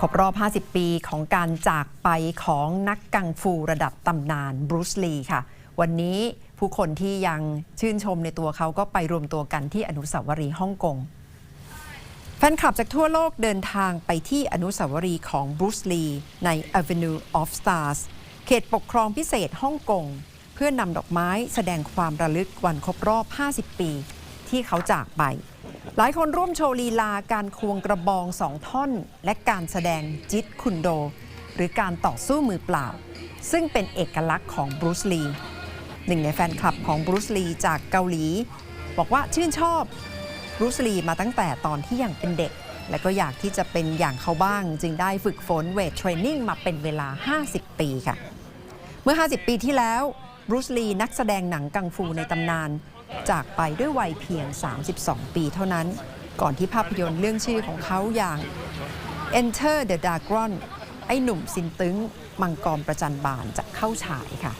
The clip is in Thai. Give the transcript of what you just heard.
ครบรอบ 50 ปีของการจากไปของนักกังฟูระดับตำนานบรูซลีค่ะ วันนี้ผู้คนที่ยังชื่นชมในตัวเขาก็ไปรวมตัวกันที่อนุสาวรีย์ฮ่องกง แฟนคลับจากทั่วโลกเดินทางไปที่อนุสาวรีย์ของบรูซลีใน Avenue of Stars เขตปกครองพิเศษฮ่องกง เพื่อนำดอกไม้แสดงความระลึกวันครบรอบ 50 ปี ที่เขาจากไป หลายคนร่วมโชว์ลีลาการควงกระบองสองท่อน และการแสดงจิตคุนโด หรือการต่อสู้มือเปล่า ซึ่งเป็นเอกลักษณ์ของบรูซลีหนึ่งในแฟนคลับของบรูซลีจากเกาหลี บอกว่าชื่นชอบบรูซลีมาตั้งแต่ตอนที่ยังเป็นเด็ก และก็อยากที่จะเป็นอย่างเขาบ้าง จึงได้ฝึกฝนเวทเทรนนิ่งมาเป็นเวลา 50 ปีค่ะ เมื่อ 50 ปีที่แล้วบรูซลีนักแสดงหนังกังฟูในตำนาน จากไปด้วยวัยเพียง 32 ปีเท่านั้น ก่อนที่ภาพยนตร์เรื่องชื่อของเขาอย่าง Enter the Dragon ไอ้หนุ่มซินตึงมังกรประจันบานจะเข้าฉายค่ะ